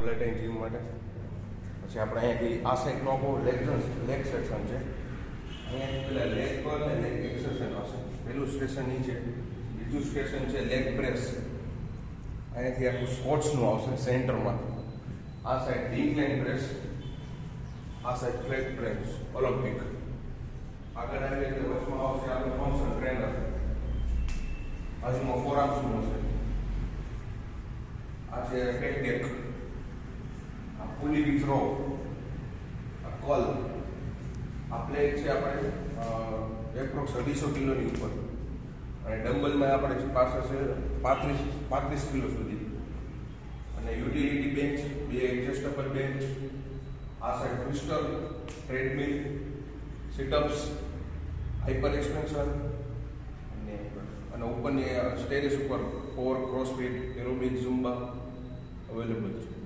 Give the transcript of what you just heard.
વોલેટાઇન gym માટે. પછી આપણે અહીંયાથી આ સાઈડનો આખો લેગ લેગ સેક્શન છે. અહીંયાથી પેલા લેગ પર ને લેગ એક્સરસાઇઝ આવશે પહેલું સ્ટેશન એ છે, બીજું સ્ટેશન છે લેગ પ્રેસ અહીંયાથી આખું સ્પોર્ટ્સનું આવશે સેન્ટરમાં આ સાઈડ ઇન્કલાઇન પ્રેસ આ સાઈડ ફ્લેટ પ્રેસ ઓલિમ્પિક આગળ આવી રીતે વચમાં આવશે આપણું ફંક્શન ટ્રેનર બાજુમાં ફોરામ્સનું હશે. આ છે આ પુલી વિથ રો આ કોલ, આ છે આપણે એપ્રોક્સ અઢીસો કિલોની ઉપર. અને ડમ્બલમાં આપણે પાસે છે પાંત્રીસ પાંત્રીસ કિલો સુધી. અને યુટિલિટી બેન્ચ, બે એડજસ્ટેબલ બેન્ચ, આ side crystal, treadmill, sit ups hyper expansion અને અને ઉપરની સ્ટેરિસ ઉપર for CrossFit aerobic Zumba available છે.